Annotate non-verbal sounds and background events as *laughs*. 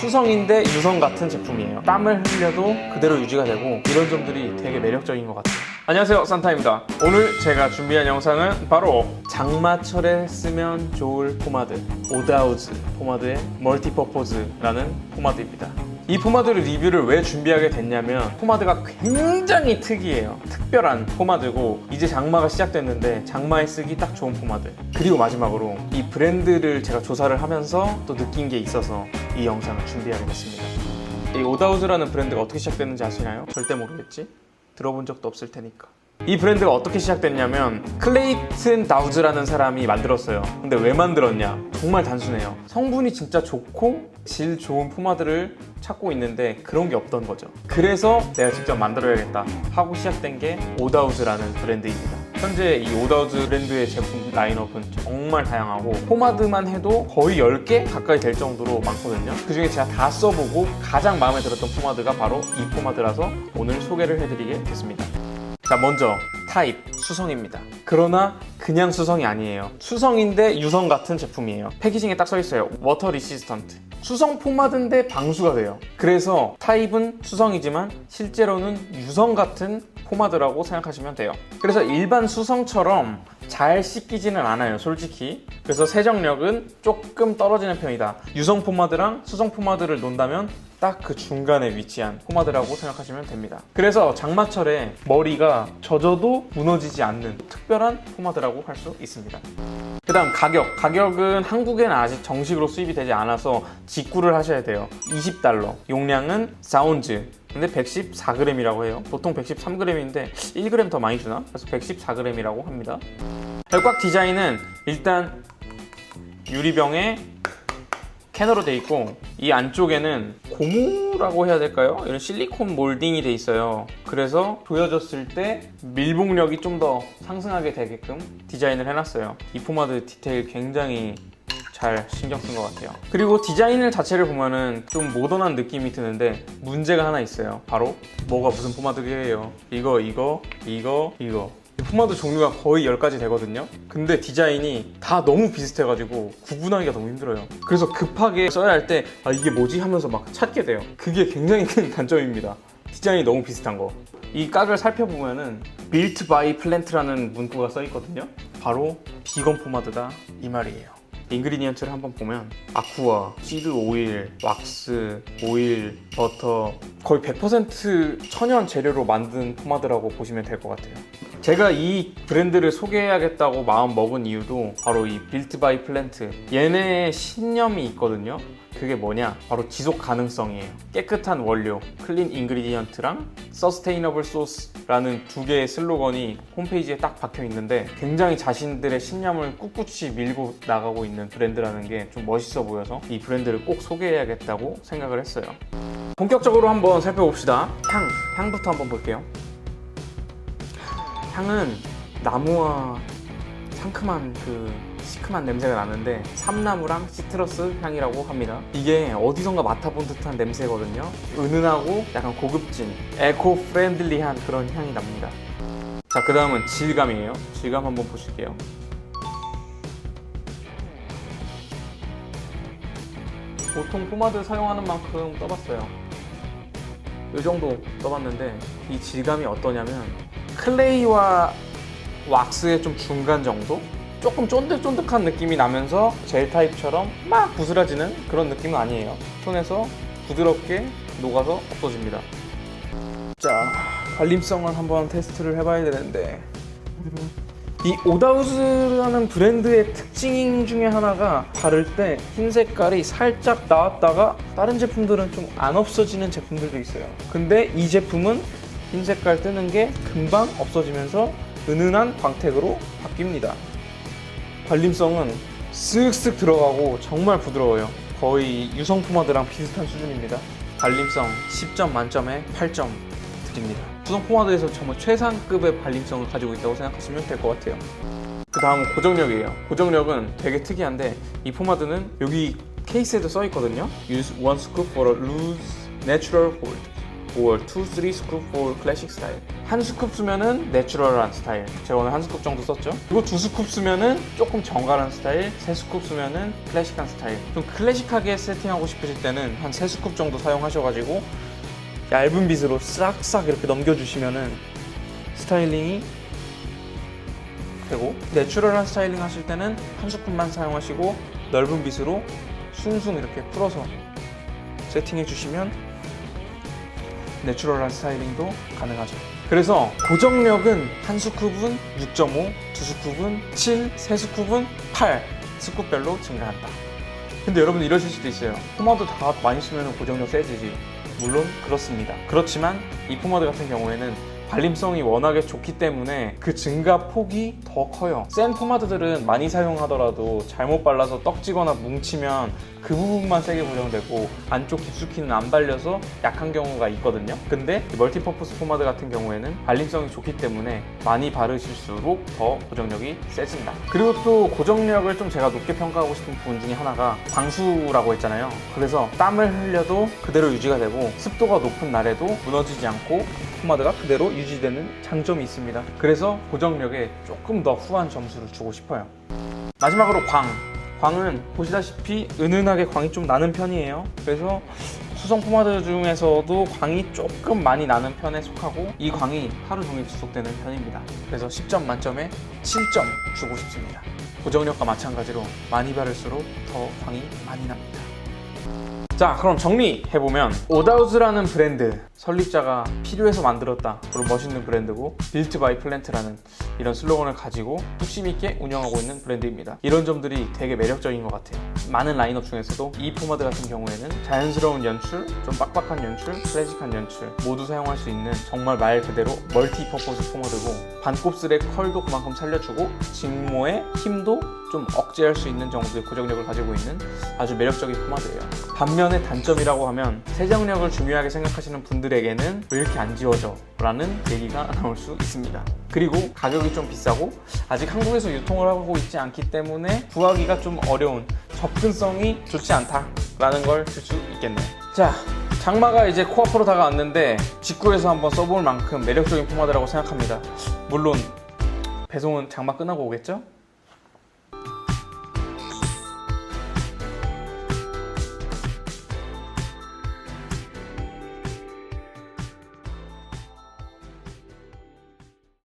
수성인데 유성 같은 제품이에요. 땀을 흘려도 그대로 유지가 되고 이런 점들이 되게 매력적인 것 같아요. 안녕하세요 산타입니다. 오늘 제가 준비한 영상은 바로 장마철에 쓰면 좋을 포마드 오다우즈 포마드의 멀티퍼포즈라는 포마드입니다. 이 포마드를 리뷰를 왜 준비하게 됐냐면 포마드가 굉장히 특이해요. 특별한 포마드고 이제 장마가 시작됐는데 장마에 쓰기 딱 좋은 포마드. 그리고 마지막으로 이 브랜드를 제가 조사를 하면서 또 느낀 게 있어서 이 영상을 준비하게 됐습니다. 이 오다우즈라는 브랜드가 어떻게 시작됐는지 아시나요? 절대 모르겠지? 들어본 적도 없을 테니까. 이 브랜드가 어떻게 시작됐냐면 클레이튼 다우즈라는 사람이 만들었어요. 근데 왜 만들었냐? 정말 단순해요. 성분이 진짜 좋고 질 좋은 포마드를 찾고 있는데 그런 게 없던 거죠. 그래서 내가 직접 만들어야겠다 하고 시작된 게 오다우즈라는 브랜드입니다. 현재 이 오다우즈 브랜드의 제품 라인업은 정말 다양하고 포마드만 해도 거의 10개 가까이 될 정도로 많거든요. 그 중에 제가 다 써보고 가장 마음에 들었던 포마드가 바로 이 포마드라서 오늘 소개를 해드리게 됐습니다. 자, 먼저 타입 수성입니다. 그러나 그냥 수성이 아니에요. 수성인데 유성 같은 제품이에요. 패키징에 딱 써 있어요. 워터 리시스턴트. 수성 포마드인데 방수가 돼요. 그래서 타입은 수성이지만 실제로는 유성 같은 포마드라고 생각하시면 돼요. 그래서 일반 수성처럼 잘 씻기지는 않아요, 솔직히. 그래서 세정력은 조금 떨어지는 편이다. 유성 포마드랑 수성 포마드를 논다면 딱 그 중간에 위치한 포마드라고 생각하시면 됩니다. 그래서 장마철에 머리가 젖어도 무너지지 않는 특별한 포마드라고 할 수 있습니다. 그 다음 가격. 가격은 한국에는 아직 정식으로 수입이 되지 않아서 직구를 하셔야 돼요. 20달러. 용량은 사운즈. 근데 114g이라고 해요. 보통 113g인데 1g 더 많이 주나? 그래서 114g이라고 합니다. 꽉 디자인은 일단 유리병에 캐너로 돼 있고 이 안쪽에는 고무라고 해야 될까요? 이런 실리콘 몰딩이 돼 있어요. 그래서 조여졌을 때 밀봉력이 좀 더 상승하게 되게끔 디자인을 해놨어요. 이 포마드 디테일 굉장히 잘 신경 쓴 것 같아요. 그리고 디자인을 자체를 보면은 좀 모던한 느낌이 드는데 문제가 하나 있어요. 바로 뭐가 무슨 포마드예요? 이거, 이거, 이거, 이거. 이 포마드 종류가 거의 10가지 되거든요. 근데 디자인이 다 너무 비슷해가지고 구분하기가 너무 힘들어요. 그래서 급하게 써야 할 때 아, 이게 뭐지 하면서 막 찾게 돼요. 그게 굉장히 *laughs* 큰 단점입니다. 디자인이 너무 비슷한 거. 이 깍을 살펴보면은 Built by Plant라는 문구가 써 있거든요. 바로 비건 포마드다 이 말이에요. 인그리디언트를 한번 보면 아쿠아, 시드 오일, 왁스, 오일, 버터 거의 100% 천연 재료로 만든 포마드라고 보시면 될 것 같아요. 제가 이 브랜드를 소개해야겠다고 마음 먹은 이유도 바로 이 빌트 바이 플랜트 얘네의 신념이 있거든요. 그게 뭐냐? 바로 지속 가능성이에요. 깨끗한 원료, 클린 인그리디언트랑 서스테이너블 소스라는 두 개의 슬로건이 홈페이지에 딱 박혀 있는데 굉장히 자신들의 신념을 꿋꿋이 밀고 나가고 있는 브랜드라는 게 좀 멋있어 보여서 이 브랜드를 꼭 소개해야겠다고 생각을 했어요. 본격적으로 한번 살펴봅시다. 향, 향부터 한번 볼게요. 향은 나무와 상큼한 그 시큼한 냄새가 나는데 삼나무랑 시트러스 향이라고 합니다. 이게 어디선가 맡아본 듯한 냄새거든요. 은은하고 약간 고급진, 에코 프렌들리한 그런 향이 납니다. 자, 그 다음은 질감이에요. 질감 한번 보실게요. 보통 포마드 사용하는 만큼 떠봤어요. 이 정도 떠봤는데 이 질감이 어떠냐면 클레이와 왁스의 좀 중간 정도? 조금 쫀득쫀득한 느낌이 나면서 젤 타입처럼 막 부스러지는 그런 느낌은 아니에요. 손에서 부드럽게 녹아서 없어집니다. 자, 발림성을 한번 테스트를 해봐야 되는데 이 오다우즈라는 브랜드의 특징 중에 하나가 바를 때 흰 색깔이 살짝 나왔다가 다른 제품들은 좀 안 없어지는 제품들도 있어요. 근데 이 제품은 흰 색깔 뜨는 게 금방 없어지면서 은은한 광택으로 바뀝니다. 발림성은 쓱쓱 들어가고 정말 부드러워요. 거의 유성 포마드랑 비슷한 수준입니다. 발림성 10점 만점에 8점 드립니다. 수성 포마드에서 정말 최상급의 발림성을 가지고 있다고 생각하시면 될 것 같아요. 그 다음은 고정력이에요. 고정력은 되게 특이한데 이 포마드는 여기 케이스에도 써 있거든요. Use one scoop for a loose natural hold. Or 2, 3 스쿱 for 클래식 스타일. 한 스쿱 쓰면은 내추럴한 스타일. 제가 오늘 한 스쿱 정도 썼죠? 그리고 두 스쿱 쓰면은 조금 정갈한 스타일 세 스쿱 쓰면은 클래식한 스타일. 좀 클래식하게 세팅하고 싶으실 때는 한 세 스쿱 정도 사용하셔가지고 얇은 빗으로 싹싹 이렇게 넘겨주시면은 스타일링이 되고 내추럴한 스타일링 하실 때는 한 스쿱만 사용하시고 넓은 빗으로 숭숭 이렇게 풀어서 세팅해 주시면 내추럴한 스타일링도 가능하죠. 그래서 고정력은 한 스쿱은 6.5, 두 스쿱은 7, 세 스쿱은 8 스쿱별로 증가한다. 근데 여러분 이러실 수도 있어요. 포마드 다 많이 쓰면 고정력 세지지. 물론 그렇습니다. 그렇지만 이 포마드 같은 경우에는 발림성이 워낙에 좋기 때문에 그 증가 폭이 더 커요. 센 포마드들은 많이 사용하더라도 잘못 발라서 떡지거나 뭉치면 그 부분만 세게 고정되고 안쪽 깊숙이는 안 발려서 약한 경우가 있거든요. 근데 이 멀티퍼포스 포마드 같은 경우에는 발림성이 좋기 때문에 많이 바르실수록 더 고정력이 세진다. 그리고 또 고정력을 좀 제가 높게 평가하고 싶은 부분 중에 하나가 방수라고 했잖아요. 그래서 땀을 흘려도 그대로 유지가 되고 습도가 높은 날에도 무너지지 않고 포마드가 그대로 유지되는 장점이 있습니다. 그래서 고정력에 조금 더 후한 점수를 주고 싶어요. 마지막으로 광. 광은 보시다시피 은은하게 광이 좀 나는 편이에요. 그래서 수성 포마드 중에서도 광이 조금 많이 나는 편에 속하고 이 광이 하루 종일 지속되는 편입니다. 그래서 10점 만점에 7점 주고 싶습니다. 고정력과 마찬가지로 많이 바를수록 더 광이 많이 납니다. 자 그럼 정리해보면 오다우즈라는 브랜드 설립자가 필요해서 만들었다. 그리고 멋있는 브랜드고 빌트 바이 플랜트라는 이런 슬로건을 가지고 뚝심 있게 운영하고 있는 브랜드입니다. 이런 점들이 되게 매력적인 것 같아요. 많은 라인업 중에서도 이 포마드 같은 경우에는 자연스러운 연출 좀 빡빡한 연출 클래식한 연출 모두 사용할 수 있는 정말 말 그대로 멀티 퍼포스 포마드고 반곱슬의 컬도 그만큼 살려주고 직모의 힘도 좀 억제할 수 있는 정도의 고정력을 가지고 있는 아주 매력적인 포마드예요. 반면에 단점이라고 하면 세정력을 중요하게 생각하시는 분들에게는 왜 이렇게 안 지워져? 라는 얘기가 *laughs* 나올 수 있습니다. 그리고 가격이 좀 비싸고 아직 한국에서 유통을 하고 있지 않기 때문에 구하기가 좀 어려운 접근성이 좋지 않다라는 걸 들 수 있겠네요. 자, 장마가 이제 코앞으로 다가왔는데 직구에서 한번 써볼 만큼 매력적인 포마드라고 생각합니다. 물론 배송은 장마 끝나고 오겠죠?